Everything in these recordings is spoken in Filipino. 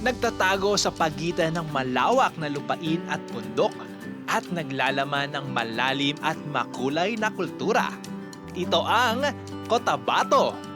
Nagtatago sa pagitan ng malawak na lupain at bundok at naglalaman ng malalim at makulay na kultura. Ito ang Cotabato.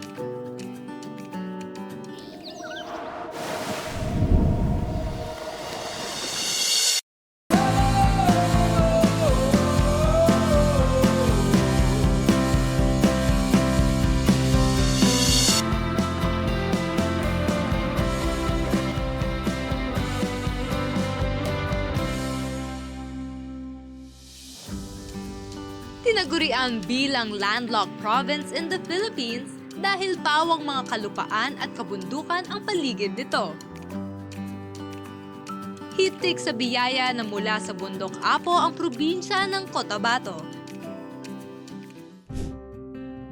Tinaguriang bilang landlocked province in the Philippines dahil pawang mga kalupaan at kabundukan ang paligid nito. Hitik sa biyaya na mula sa bundok Apo ang probinsya ng Cotabato.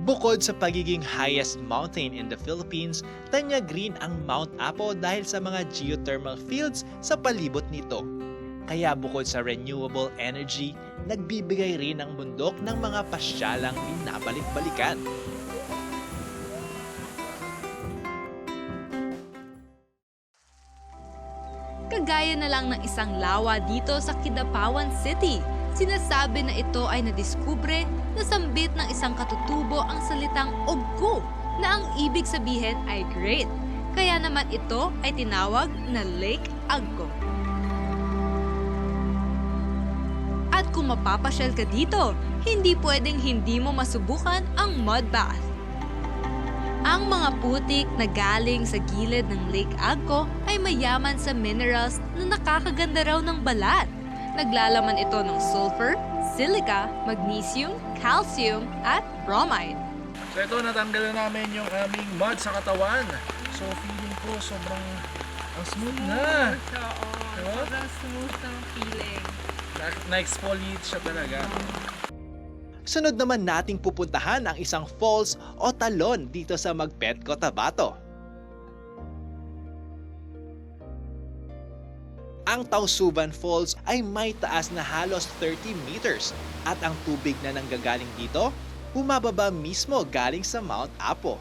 Bukod sa pagiging highest mountain in the Philippines, tanyag rin ang Mount Apo dahil sa mga geothermal fields sa palibot nito. Kaya bukod sa renewable energy, nagbibigay rin ang bundok ng mga pasyalang binabalik-balikan. Kagaya na lang ng isang lawa dito sa Kidapawan City. Sinasabi na ito ay nadiskubre na sambit ng isang katutubo ang salitang ogko na ang ibig sabihin ay great. Kaya naman ito ay tinawag na Lake Agco. At kung mapapasyal ka dito, hindi pwedeng hindi mo masubukan ang mud bath. Ang mga putik na galing sa gilid ng Lake Agco ay mayaman sa minerals na nakakaganda raw ng balat. Naglalaman ito ng sulfur, silica, magnesium, calcium, at bromide. So ito, natanggal na namin yung aming mud sa katawan. So feeling ko sobrang ang smooth na. Oo. Diba? Sobrang smooth ng feeling. Na- Na-exfoliate siya talaga. Sunod naman nating pupuntahan ang isang falls o talon dito sa Magpet, Cotabato. Ang Tausuban Falls ay may taas na halos 30 meters at ang tubig na nanggagaling dito bumababa mismo galing sa Mount Apo.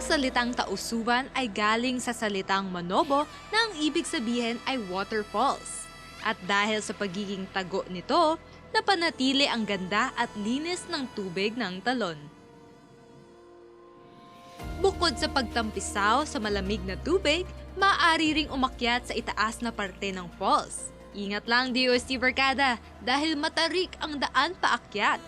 Ang salitang tausuban ay galing sa salitang manobo na ang ibig sabihin ay waterfalls. At dahil sa pagiging tago nito, napanatili ang ganda at linis ng tubig ng talon. Bukod sa pagtampisaw sa malamig na tubig, maaari ring umakyat sa itaas na parte ng falls. Ingat lang DOST Barkada dahil matarik ang daan paakyat.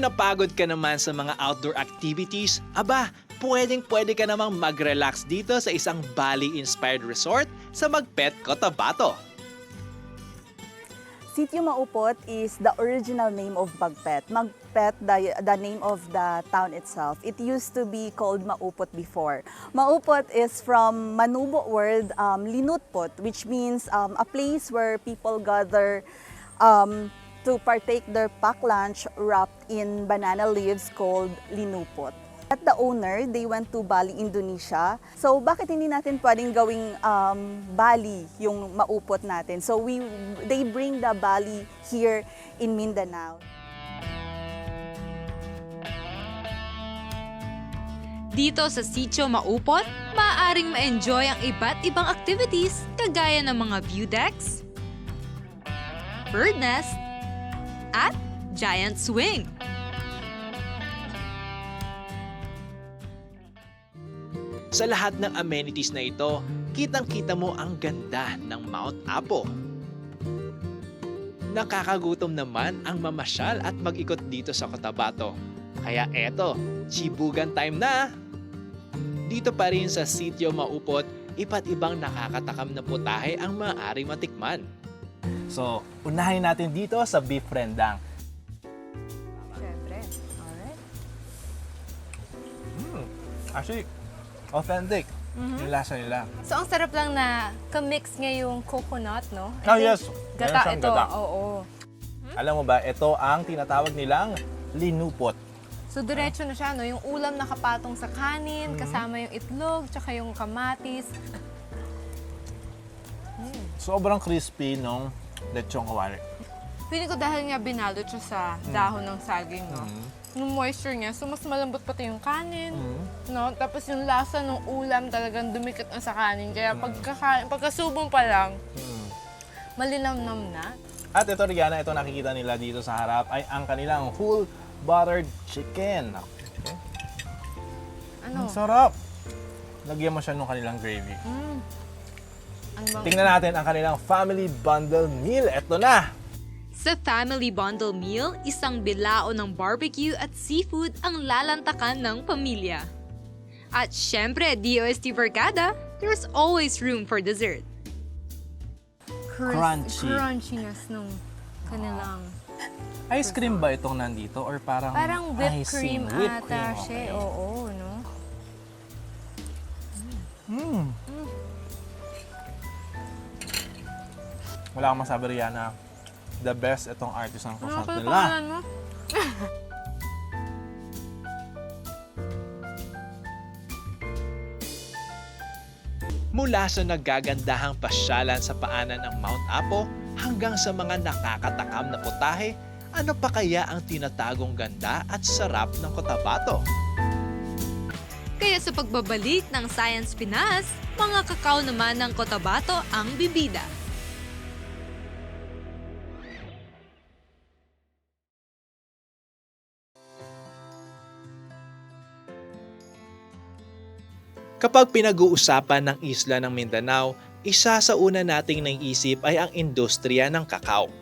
Kung napagod ka naman sa mga outdoor activities, aba, pwedeng pwede ka namang mag-relax dito sa isang Bali-inspired resort sa Magpet, Cotabato. Sitio Maupot is the original name of Magpet. Magpet, the, the name of the town itself. It used to be called Maupot before. Maupot is from Manubo word um, Linutpot, which means um, a place where people gather um, to partake their pack lunch wrapped in banana leaves called Linupot. At the owner, they went to Bali, Indonesia. So bakit hindi natin pwedeng gawing um, Bali yung maupot natin? So we they bring the Bali here in Mindanao. Dito sa Sitio Maupot, maaaring ma-enjoy ang iba't ibang activities kagaya ng mga view decks, bird nest, at giant swing. Sa lahat ng amenities na ito, kitang-kita mo ang ganda ng Mount Apo. Nakakagutom naman ang mamasyal at mag-ikot dito sa Cotabato. Kaya eto, chibugan time na! Dito pa rin sa sitio Maupot, iba't ibang nakakatakam na putahe ang maaari matikman. So, unahin natin dito sa beef rendang. Siyempre. Alright. Actually, authentic. Yung lasa nila. So, ang sarap lang na ka-mix niya yung coconut, no? Ah, And then, yes. Gata ito. gata. Oo. Alam mo ba, ito ang tinatawag nilang linupot. So, diretso na siya, no? Yung ulam nakapatong sa kanin, kasama yung itlog, tsaka yung kamatis. Sobrang crispy nung lechong kawali. Feeling ko dahil nga binalot siya sa dahon ng saging, no? Yung moisture niya, so mas malambot pati yung kanin, no? Tapos yung lasa ng ulam talagang dumikit na sa kanin. Kaya pagkaka- pagkasubong pa lang, malinamnam na. At ito, Rihanna, ito nakikita nila dito sa harap ay ang kanilang full buttered chicken. Okay. Ano? Ang sarap! Lagyan mo siya nung kanilang gravy. Mm. Tingnan natin ang kanilang family bundle meal. Ito na! Sa Family Bundle Meal, isang bilao ng barbecue at seafood ang lalantakan ng pamilya. At syempre, DOST Barkada, there's always room for dessert. Crunchy. Crunchiness nung kanilang... Ice cream ba itong nandito or parang Parang whipped icing? cream Whipped ata cream, siya. okay. Oo, no? Mm. Wala akong masabi, Rihanna. The best itong artisan Ano croissant yung nila. mo? Mula sa nagagandahang pasyalan sa paanan ng Mount Apo hanggang sa mga nakakatakam na putahe, ano pa kaya ang tinatagong ganda at sarap ng Cotabato? Kaya sa pagbabalik ng Science Pinas, mga kakao naman ng Cotabato ang bibida. Kapag pinag-uusapan ng isla ng Mindanao, isa sa una nating naisip ay ang industriya ng kakao.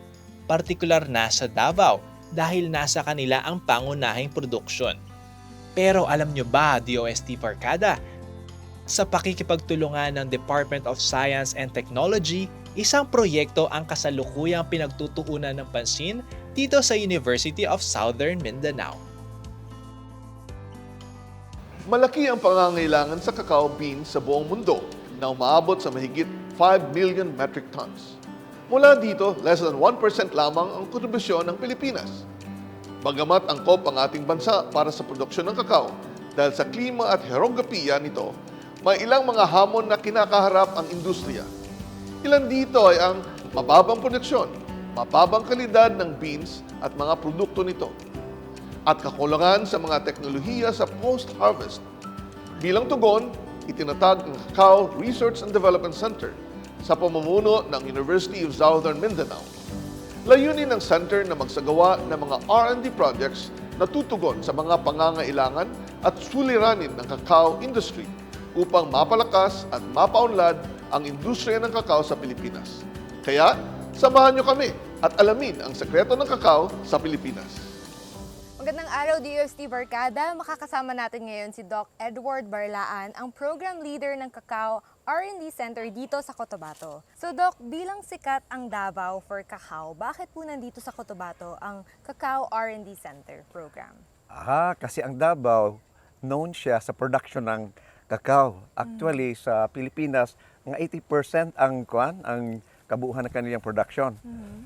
Partikular na sa Davao dahil nasa kanila ang pangunahing produksyon. Pero alam nyo ba, DOST Barkada, sa pakikipagtulungan ng Department of Science and Technology, isang proyekto ang kasalukuyang pinagtutuunan ng pansin dito sa University of Southern Mindanao. Malaki ang pangangailangan sa cacao beans sa buong mundo na umaabot sa mahigit 5 million metric tons. Mula dito, less than 1% lamang ang kontribusyon ng Pilipinas. Bagamat angkop ang ating bansa para sa produksyon ng kakao dahil sa klima at herograpiya nito, may ilang mga hamon na kinakaharap ang industriya. Ilan dito ay ang mababang produksyon, mababang kalidad ng beans at mga produkto nito, at kakulangan sa mga teknolohiya sa post-harvest. Bilang tugon, itinatag ang Cacao Research and Development Center sa pamumuno ng University of Southern Mindanao. Layunin ng center na magsagawa ng mga R&D projects na tutugon sa mga pangangailangan at suliranin ng cacao industry upang mapalakas at mapaunlad ang industriya ng kakao sa Pilipinas. Kaya, samahan niyo kami at alamin ang sekreto ng kakao sa Pilipinas. Magandang araw, DOST Barkada. Makakasama natin ngayon si Doc Edward Barlaan, ang Program Leader ng Cacao R&D Center dito sa Cotabato. So Doc, bilang sikat ang Davao for Cacao, bakit po nandito sa Cotabato ang Cacao R&D Center program? Ah, kasi ang Davao, known siya sa production ng kakao. Actually, sa Pilipinas, ang 80% ang kuan, ang kabuuan ng kanilang production.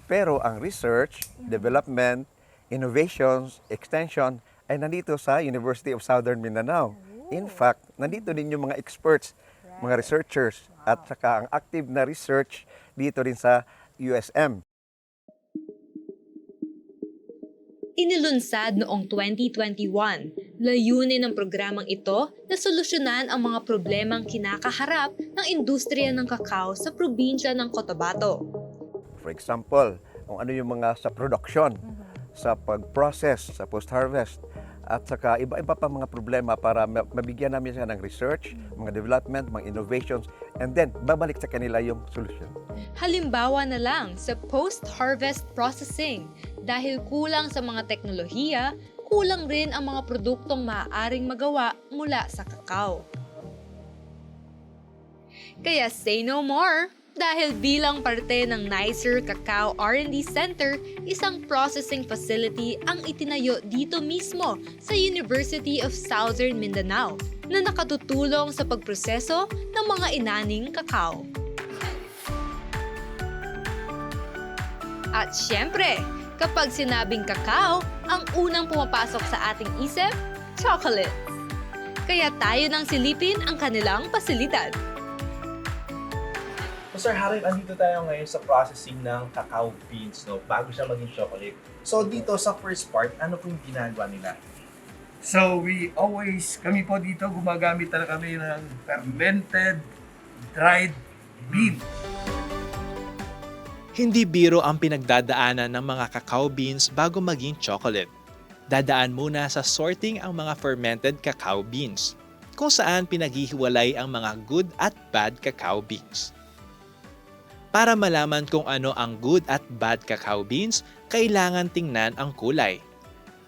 Pero ang research, development, innovations, extension ay nandito sa University of Southern Mindanao. In fact, nandito din yung mga experts, mga researchers, at saka ang active na research dito rin sa USM. Inilunsad noong 2021, layunin ng programang ito na solusyonan ang mga problemang kinakaharap ng industriya ng kakao sa probinsya ng Cotabato. For example, kung ano yung mga sa production, sa pag-process, sa post-harvest, at saka iba-iba pa mga problema para ma- mabigyan namin siya ng research, mga development, mga innovations, and then babalik sa kanila yung solution. Halimbawa na lang sa post-harvest processing dahil kulang sa mga teknolohiya, kulang rin ang mga produktong maaaring magawa mula sa kakao. Kaya say no more! Dahil bilang parte ng Nicer Cacao R&D Center, isang processing facility ang itinayo dito mismo sa University of Southern Mindanao na nakatutulong sa pagproseso ng mga inaning kakao. At syempre, kapag sinabing kakao, ang unang pumapasok sa ating isip, chocolate. Kaya tayo nang silipin ang kanilang pasilidad. Sir Harry, andito tayo ngayon sa processing ng cacao beans, no? Bago siya maging chocolate. So dito sa first part, ano po yung ginagawa nila? So we always, kami po dito, gumagamit talaga kami ng fermented, dried bean. Hindi biro ang pinagdadaanan ng mga cacao beans bago maging chocolate. Dadaan muna sa sorting ang mga fermented cacao beans, kung saan pinaghihiwalay ang mga good at bad cacao beans. Para malaman kung ano ang good at bad cacao beans, kailangan tingnan ang kulay.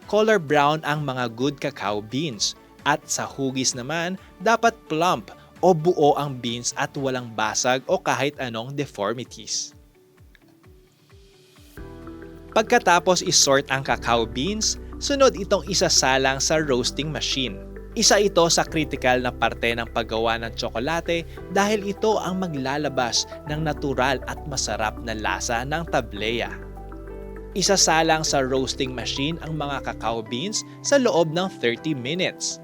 Color brown ang mga good cacao beans at sa hugis naman dapat plump o buo ang beans at walang basag o kahit anong deformities. Pagkatapos isort ang cacao beans, sunod itong isasalang sa roasting machine. Isa ito sa critical na parte ng paggawa ng tsokolate dahil ito ang maglalabas ng natural at masarap na lasa ng tableya. Isasalang sa roasting machine ang mga cacao beans sa loob ng 30 minutes.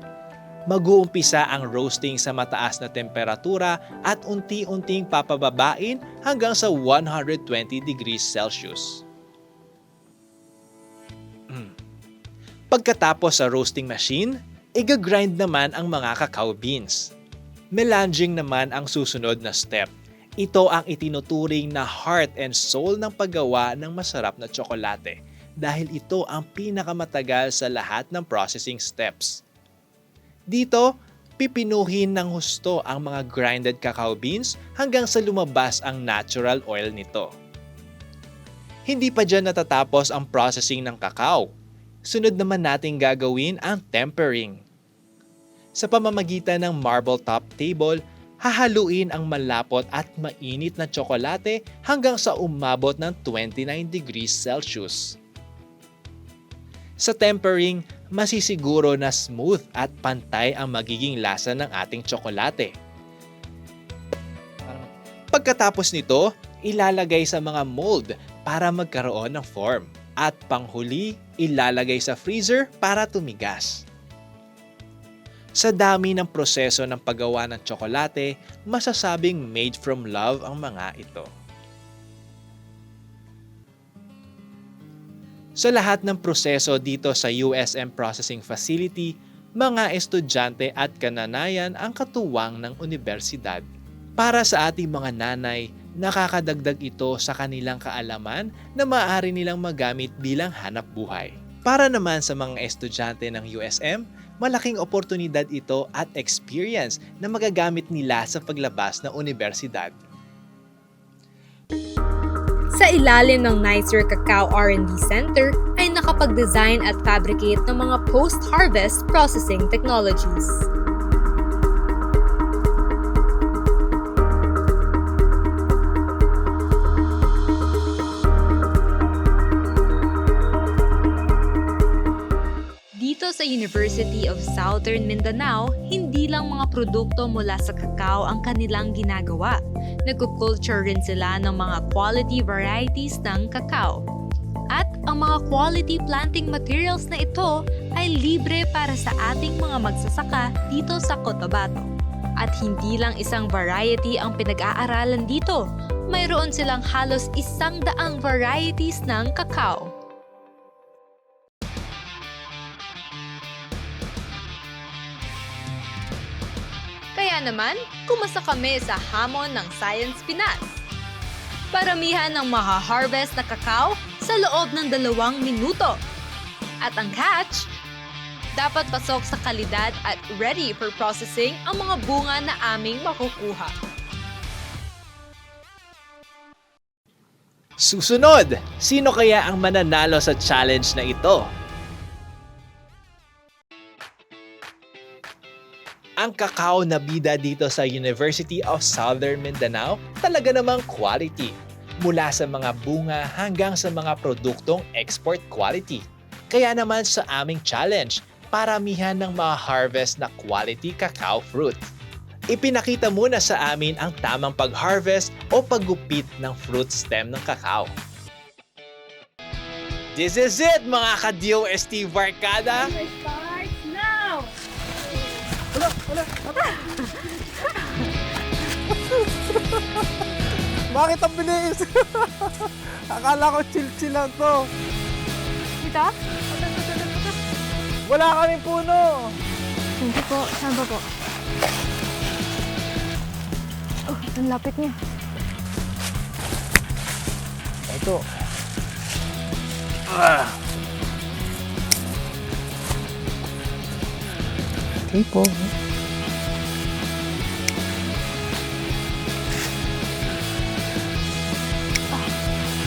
Mag-uumpisa ang roasting sa mataas na temperatura at unti-unting papababain hanggang sa 120 degrees Celsius. Mm. Pagkatapos sa roasting machine, iga-grind naman ang mga cacao beans. Melanging naman ang susunod na step. Ito ang itinuturing na heart and soul ng paggawa ng masarap na tsokolate dahil ito ang pinakamatagal sa lahat ng processing steps. Dito, pipinuhin ng husto ang mga grinded cacao beans hanggang sa lumabas ang natural oil nito. Hindi pa dyan natatapos ang processing ng kakao. Sunod naman nating gagawin ang tempering. Sa pamamagitan ng marble top table, hahaluin ang malapot at mainit na tsokolate hanggang sa umabot ng 29 degrees Celsius. Sa tempering, masisiguro na smooth at pantay ang magiging lasa ng ating tsokolate. Pagkatapos nito, ilalagay sa mga mold para magkaroon ng form. At panghuli, ilalagay sa freezer para tumigas. Sa dami ng proseso ng paggawa ng tsokolate, masasabing made from love ang mga ito. Sa lahat ng proseso dito sa USM Processing Facility, mga estudyante at kananayan ang katuwang ng universidad. Para sa ating mga nanay, nakakadagdag ito sa kanilang kaalaman na maaari nilang magamit bilang hanap buhay. Para naman sa mga estudyante ng USM, malaking oportunidad ito at experience na magagamit nila sa paglabas ng universidad. Sa ilalim ng Nicer Cacao R&D Center ay nakapag-design at fabricate ng mga post-harvest processing technologies. University of Southern Mindanao, hindi lang mga produkto mula sa kakao ang kanilang ginagawa. Nagkukulture rin sila ng mga quality varieties ng kakao. At ang mga quality planting materials na ito ay libre para sa ating mga magsasaka dito sa Cotabato. At hindi lang isang variety ang pinag-aaralan dito. Mayroon silang halos isang daang varieties ng kakao. Naman, kumasa kami sa hamon ng Science Pinas. Paramihan ng maha-harvest na kakao sa loob ng dalawang minuto. At ang catch, dapat pasok sa kalidad at ready for processing ang mga bunga na aming makukuha. Susunod, sino kaya ang mananalo sa challenge na ito? Ang kakao na bida dito sa University of Southern Mindanao talaga namang quality. Mula sa mga bunga hanggang sa mga produktong export quality. Kaya naman sa aming challenge, paramihan ng mga harvest na quality cacao fruit. Ipinakita muna sa amin ang tamang pag-harvest o paggupit ng fruit stem ng cacao. This is it mga ka-DOST Barkada! Bakit ang bilis? Akala ko chill-chill lang to. Dito? Wala kaming puno. Hindi po. Saan ba po? Oh, ang lapit niya. Ito. Okay po.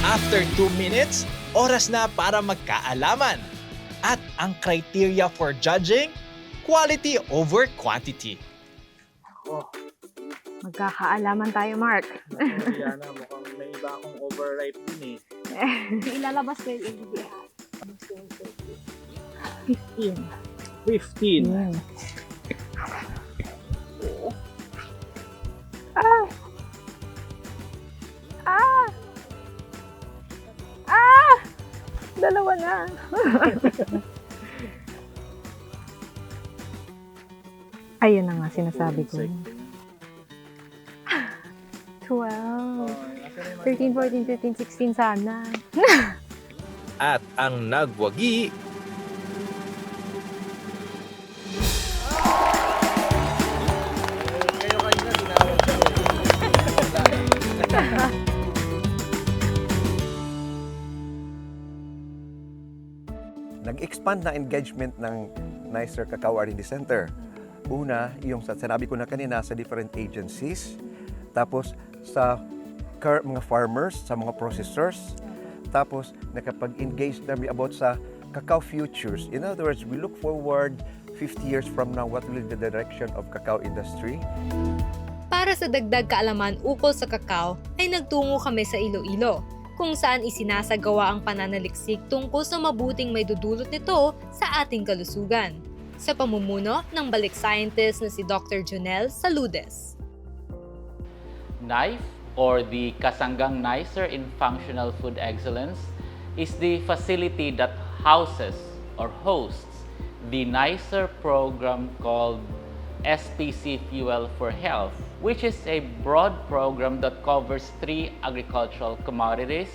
After 2 minutes, oras na para magkaalaman. At ang criteria for judging, quality over quantity. Magkakaalaman tayo, Mark. Yan na, mukhang may iba akong overripe din eh. Ilalabas ko yung ABDR. 15. 15. Ah! Dalawa na. Ayun na nga, sinasabi ko. 12. 13, 14, 15, 16 sana. At ang nagwagi, Nag-expand na engagement ng Nicer Cacao R&D Center. Una, yung sa sinabi ko na kanina sa different agencies, tapos sa mga farmers, sa mga processors, tapos nakapag-engage kami about sa cacao futures. In other words, we look forward 50 years from now, what will be the direction of cacao industry? Para sa dagdag kaalaman ukol sa kakao, ay nagtungo kami sa Iloilo, kung saan isinasagawa ang pananaliksik tungkol sa mabuting may dudulot nito sa ating kalusugan. Sa pamumuno ng balik scientist na si Dr. Jonel Saludes. NIFE or the Kasanggang Nicer in Functional Food Excellence is the facility that houses or hosts the NICER program called SPC Fuel for Health, which is a broad program that covers three agricultural commodities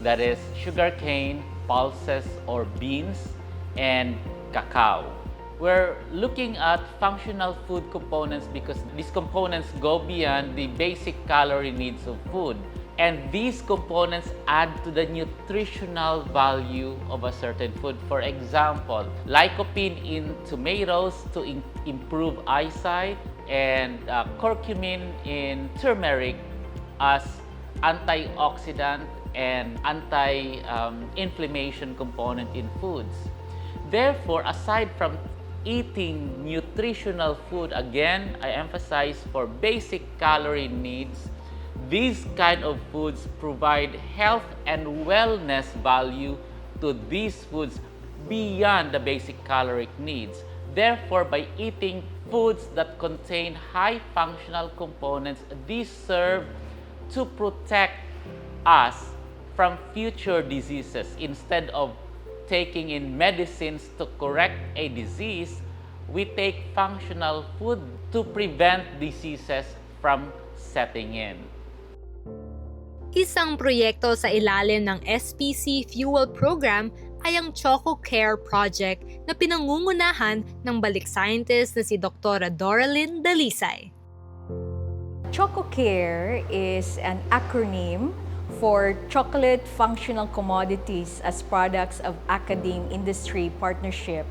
that is sugarcane, pulses or beans, and cacao. We're looking at functional food components because these components go beyond the basic calorie needs of food. And these components add to the nutritional value of a certain food. For example, lycopene in tomatoes to in- improve eyesight, and uh, curcumin in turmeric as antioxidant and anti-inflammation component in foods. Therefore, aside from eating nutritional food, again, I emphasize for basic calorie needs, these kind of foods provide health and wellness value to these foods beyond the basic caloric needs. Therefore, by eating foods that contain high functional components, these serve to protect us from future diseases instead of taking in medicines to correct a disease, we take functional food to prevent diseases from setting in. Isang proyekto sa ilalim ng SPC Fuel Program ay ang Choco Care Project na pinangungunahan ng balik scientist na si Dr. Doralyn Dalisay. ChocoCare is an acronym for Chocolate Functional Commodities as Products of Academe Industry Partnership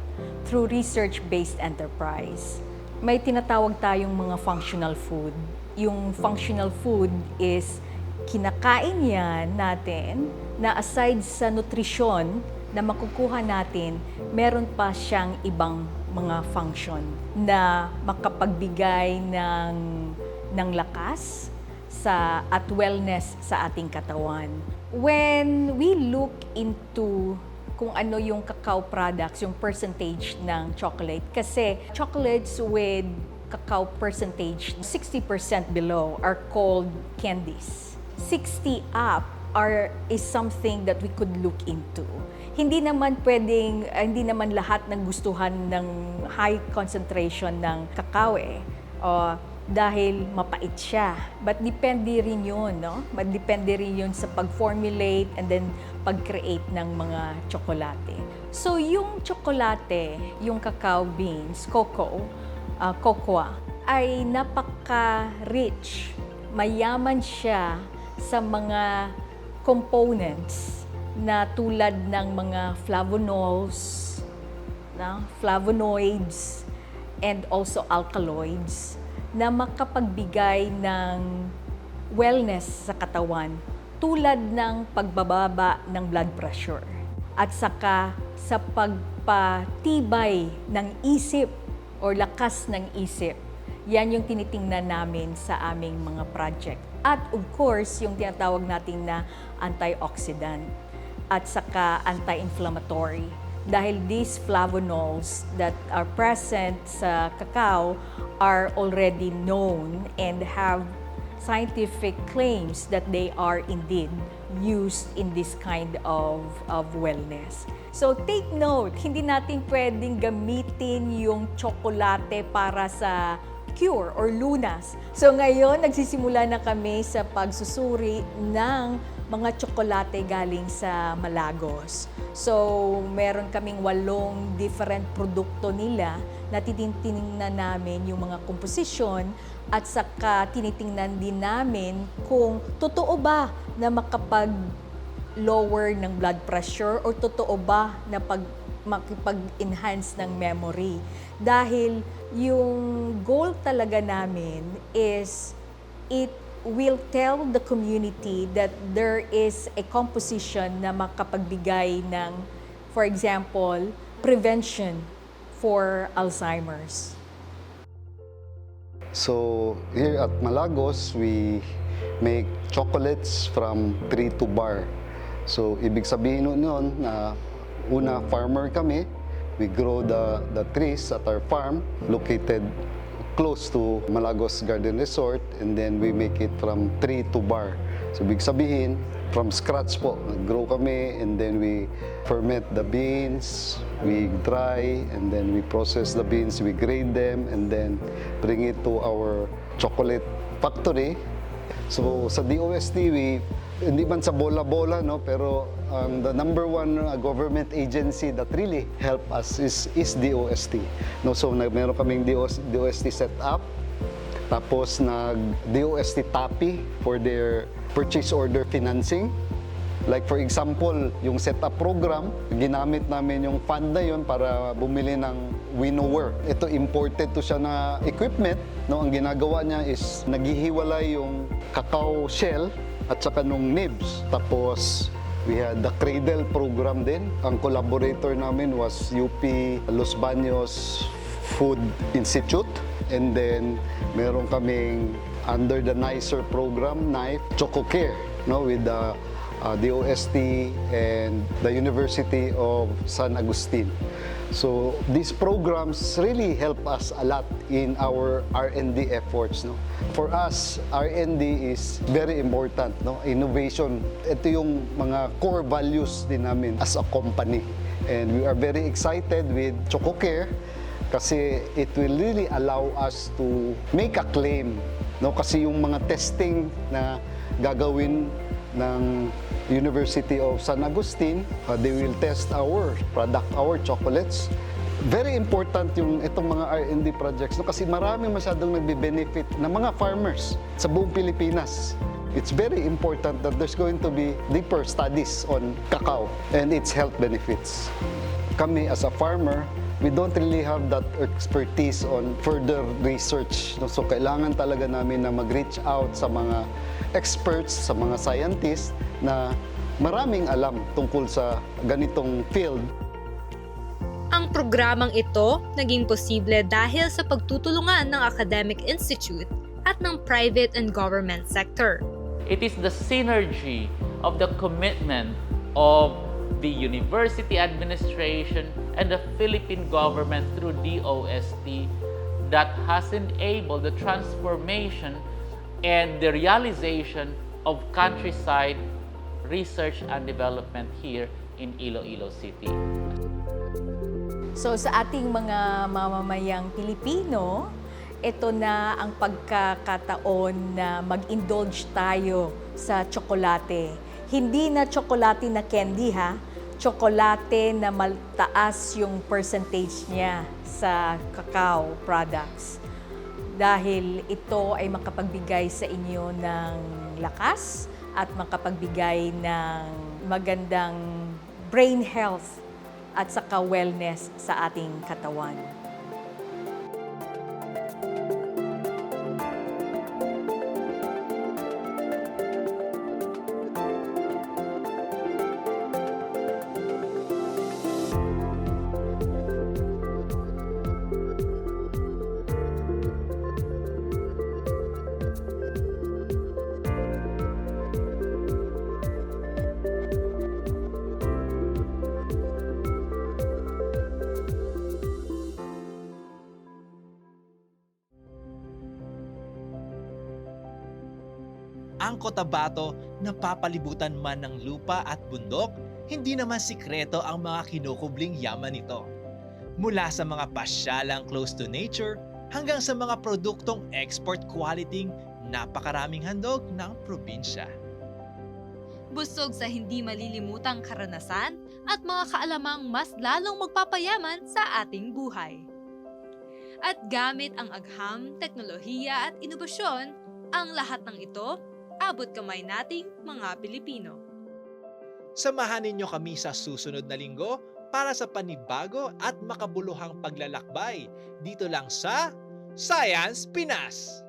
through Research-Based Enterprise. May tinatawag tayong mga functional food. Yung functional food is kinakain yan natin na aside sa nutrisyon na makukuha natin, meron pa siyang ibang mga function na makapagbigay ng ng lakas sa at wellness sa ating katawan. When we look into kung ano yung cacao products, yung percentage ng chocolate. Kasi chocolates with cacao percentage 60% below are called candies. 60 up are is something that we could look into. Hindi naman pwedeng ah, hindi naman lahat ng gustuhan ng high concentration ng cacao eh. O, dahil mapait siya. But depende rin yun, no? But depende rin yun sa pag-formulate and then pag-create ng mga tsokolate. So, yung tsokolate, yung cacao beans, cocoa, uh, cocoa, ay napaka-rich. Mayaman siya sa mga components na tulad ng mga flavonols, na flavonoids, and also alkaloids na makapagbigay ng wellness sa katawan tulad ng pagbababa ng blood pressure at saka sa pagpatibay ng isip or lakas ng isip. Yan yung tinitingnan namin sa aming mga project. At of course, yung tinatawag natin na antioxidant at saka anti-inflammatory dahil these flavonols that are present sa cacao are already known and have scientific claims that they are indeed used in this kind of, of wellness. So take note, hindi natin pwedeng gamitin yung tsokolate para sa cure or lunas. So ngayon, nagsisimula na kami sa pagsusuri ng mga tsokolate galing sa Malagos. So, meron kaming walong different produkto nila na tinitingnan namin yung mga komposisyon at saka tinitingnan din namin kung totoo ba na makapag lower ng blood pressure or totoo ba na pag makipag-enhance ng memory. Dahil yung goal talaga namin is it will tell the community that there is a composition na makapagbigay ng, for example, prevention for Alzheimer's. So here at Malagos, we make chocolates from tree to bar. So ibig sabihin nun na una farmer kami, we grow the, the trees at our farm located close to Malagos Garden Resort and then we make it from tree to bar. So ibig sabihin, from scratch po, nag-grow kami and then we ferment the beans, we dry and then we process the beans, we grade them and then bring it to our chocolate factory. So sa DOST, we, hindi man sa bola-bola, no, pero ang the number one uh, government agency that really help us is, is DOST. No, so nag, meron kaming DOS, DOST set up, tapos nag DOST TAPI for their purchase order financing. Like for example, yung setup program, ginamit namin yung fund na yun para bumili ng winnower. Ito imported to siya na equipment. No, ang ginagawa niya is naghihiwalay yung cacao shell at saka nung nibs. Tapos We had the Cradle program din. Ang collaborator namin was UP Los Baños Food Institute. And then, meron kaming under the NICER program, KNIFE, Choco Care, no, with the uh, DOST and the University of San Agustin. So these programs really help us a lot in our R&D efforts. No? For us, R&D is very important. No? Innovation, ito yung mga core values din namin as a company. And we are very excited with ChocoCare kasi it will really allow us to make a claim. No? Kasi yung mga testing na gagawin ng University of San Agustin, uh, they will test our product, our chocolates. Very important yung itong mga R&D projects no? kasi marami masyadong nagbe-benefit ng mga farmers sa buong Pilipinas. It's very important that there's going to be deeper studies on cacao and its health benefits. Kami as a farmer, we don't really have that expertise on further research. No? So kailangan talaga namin na mag-reach out sa mga experts, sa mga scientists na maraming alam tungkol sa ganitong field. Ang programang ito naging posible dahil sa pagtutulungan ng academic institute at ng private and government sector. It is the synergy of the commitment of the university administration, and the Philippine government through DOST that has enabled the transformation and the realization of countryside research and development here in Iloilo City. So sa ating mga mamamayang Pilipino, ito na ang pagkakataon na mag-indulge tayo sa tsokolate. Hindi na tsokolate na candy ha, tsokolate na maltaas yung percentage niya sa cacao products. Dahil ito ay makapagbigay sa inyo ng lakas at makapagbigay ng magandang brain health at saka wellness sa ating katawan. Cotabato, napapalibutan man ng lupa at bundok, hindi naman sikreto ang mga kinukubling yaman nito. Mula sa mga pasyalang close to nature hanggang sa mga produktong export quality napakaraming handog ng probinsya. Busog sa hindi malilimutang karanasan at mga kaalamang mas lalong magpapayaman sa ating buhay. At gamit ang agham, teknolohiya at inobasyon, ang lahat ng ito abot kamay nating mga Pilipino. Samahan ninyo kami sa susunod na linggo para sa panibago at makabuluhang paglalakbay dito lang sa Science Pinas!